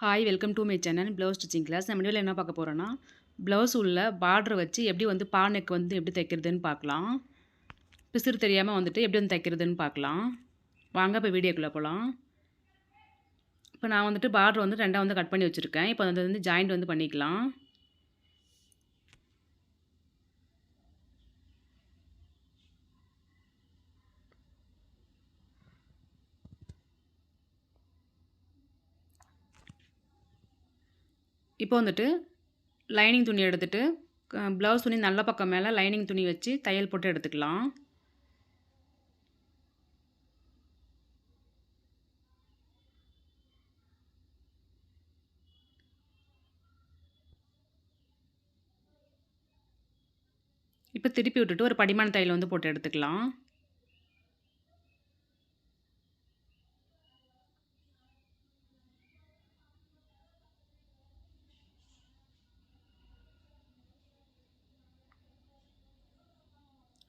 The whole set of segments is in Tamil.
Hi welcome to my channel blouse stitching class நம்ம வீடியோவில் என்ன பார்க்க போகிறோன்னா ப்ளவுஸ் உள்ள பார்டர் வச்சு எப்படி வந்து பா நெக் வந்து எப்படி தைக்கிறதுன்னு பார்க்கலாம். பிசிறு தெரியாமல் வந்துட்டு எப்படி வந்து தைக்கிறதுன்னு பார்க்கலாம். வாங்க இப்போ வீடியோக்குள்ளே போகலாம் இப்போ நான் வந்துட்டு பார்டர் வந்து ரெண்டாக வந்து கட் பண்ணி வச்சுருக்கேன். இப்போ வந்து வந்து ஜாயிண்ட் வந்து பண்ணிக்கலாம். இப்போ வந்துட்டு லைனிங் துணி எடுத்துகிட்டு ப்ளவுஸ் துணி நல்ல பக்கம் மேலே லைனிங் துணி வச்சு தையல் போட்டு எடுத்துக்கலாம். இப்போ திருப்பி விட்டுட்டு ஒரு படிமான தையல் வந்து போட்டு எடுத்துக்கலாம்.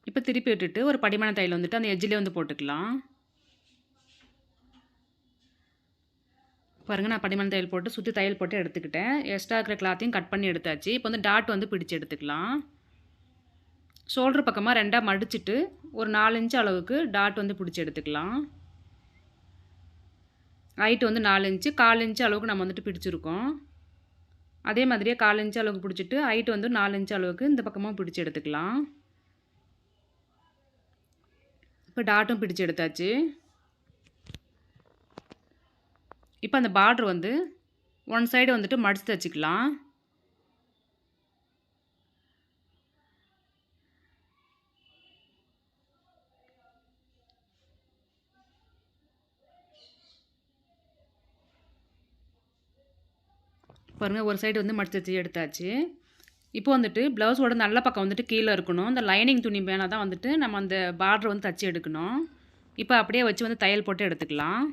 இப்போ திருப்பி விட்டுட்டு ஒரு படிமான தையல் வந்துட்டு அந்த எஜ்ஜிலே வந்து போட்டுக்கலாம். பாருங்கள் நான் படிமான தையல் போட்டு சுற்றி தையல் போட்டு எடுத்துக்கிட்டேன். எக்ஸ்ட்ரா இருக்கிற கிளாத்தையும் கட் பண்ணி எடுத்தாச்சு. இப்போ வந்து டாட் வந்து பிடிச்சி எடுத்துக்கலாம். ஷோல்டர் பக்கமாக ரெண்டாக மடிச்சுட்டு ஒரு நாலஞ்சு அளவுக்கு டாட் வந்து பிடிச்சி எடுத்துக்கலாம். ஹைட் வந்து நாலு இன்ச்சு கால் இன்ச்சு அளவுக்கு நம்ம வந்துட்டு பிடிச்சிருக்கோம். அதே மாதிரியே கால் இன்ச்சு அளவுக்கு பிடிச்சிட்டு ஹைட் வந்து நாலு இன்ச்சு அளவுக்கு இந்த பக்கமாக பிடிச்சி எடுத்துக்கலாம். இப்போ டாட்டும் பிடிச்சி எடுத்தாச்சு. இப்போ அந்த பார்ட்ரு வந்து ஒன் சைடு வந்துட்டு மடித்து தச்சுக்கலாம் பாருங்கள் ஒரு சைடு வந்து மடித்து வச்சு எடுத்தாச்சு. இப்போ வந்துட்டு ப்ளவுஸோட நல்ல பக்கம் வந்துட்டு கீழே இருக்கணும். இந்த லைனிங் துணி மேலே தான் வந்துட்டு நம்ம அந்த பார்டர் வந்து தச்சு எடுக்கணும். இப்போ அப்படியே வச்சு வந்து தையல் போட்டு எடுத்துக்கலாம்.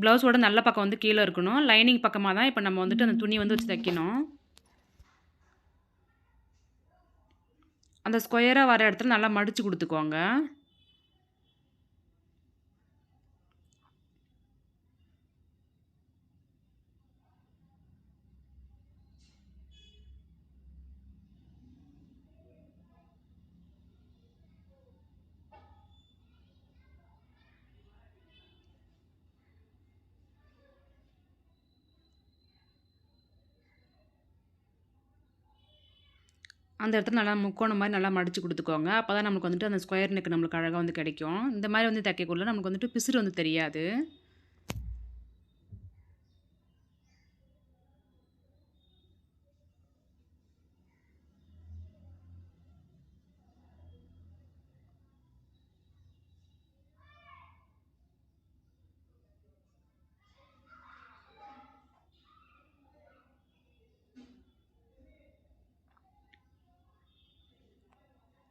ப்ளவுஸோட நல்ல பக்கம் வந்து கீழே இருக்கணும். லைனிங் பக்கமாக தான் இப்போ நம்ம வந்துட்டு அந்த துணி வந்து வச்சு தைக்கணும். அந்த ஸ்கொயராக வர இடத்துல நல்லா மடித்து கொடுத்துக்கோங்க. அந்த இடத்துல நல்லா முக்கோணம் மாதிரி நல்லா மடித்து கொடுத்துக்கோங்க. அப்போ தான் நமக்கு வந்துட்டு அந்த ஸ்கொயர் நெக் நம்மளுக்கு அழகாக வந்து கிடைக்கும். இந்த மாதிரி வந்து தைக்கக்குள்ள நமக்கு வந்துட்டு பிசுறு வந்து தெரியாது.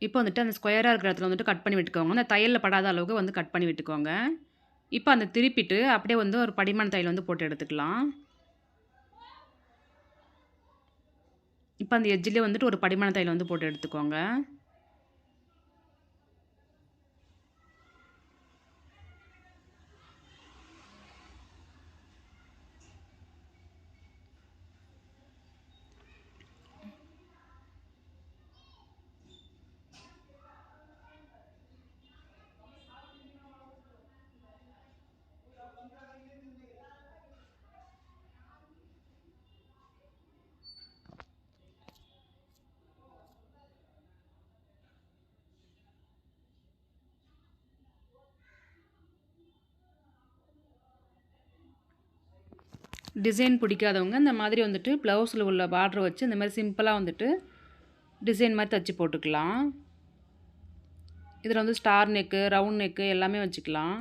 இப்போ வந்துட்டு அந்த ஸ்கொயராக இருக்கிற இடத்துல வந்துட்டு கட் பண்ணி விட்டுக்கோங்க. அந்த தையலில் படாத அளவுக்கு வந்து கட் பண்ணி விட்டுக்கோங்க. இப்போ அந்த திருப்பிட்டு அப்படியே வந்து ஒரு படிமான தையல் வந்து போட்டு எடுத்துக்கலாம். இப்போ அந்த எஜ்ஜிலே வந்துட்டு ஒரு படிமான தையல் வந்து போட்டு எடுத்துக்கோங்க. டிசைன் பிடிக்காதவங்க இந்த மாதிரி வந்துட்டு ப்ளவுஸில் உள்ள பார்டர் வச்சு இந்த மாதிரி சிம்பிளாக வந்துட்டு டிசைன் மாதிரி தச்சு போட்டுக்கலாம். இதில் வந்து ஸ்டார் நெக்கு ரவுண்ட் நெக்கு எல்லாமே வச்சுக்கலாம்.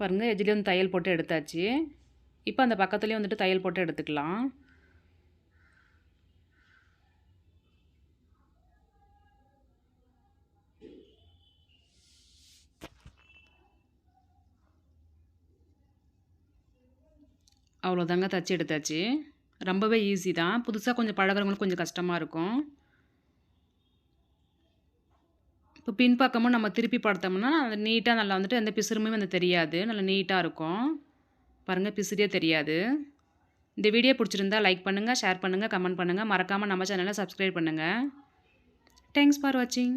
பாருங்கள் எஜ்லேயும் தையல் போட்டு எடுத்தாச்சு. இப்போ அந்த பக்கத்துலேயும் வந்துட்டு தையல் போட்டு எடுத்துக்கலாம். அவ்வளோதாங்க தச்சு எடுத்தாச்சு. ரொம்பவே ஈஸி தான். புதுசாக கொஞ்சம் பழகிறவங்களுக்கு கொஞ்சம் கஷ்டமாக இருக்கும். இப்போ பின்பக்கமும் நம்ம திருப்பி படுத்தோம்னா அது நீட்டாக நல்லா வந்துட்டு எந்த பிசுறுமே வந்து தெரியாது. நல்லா நீட்டாக இருக்கும். பாருங்கள் பிசுறியே தெரியாது. இந்த வீடியோ பிடிச்சிருந்தா லைக் பண்ணுங்கள் ஷேர் பண்ணுங்கள் கமெண்ட் பண்ணுங்கள் மறக்காமல் நம்ம சேனலை சப்ஸ்கிரைப் பண்ணுங்கள் தேங்க்ஸ் ஃபார் வாட்சிங்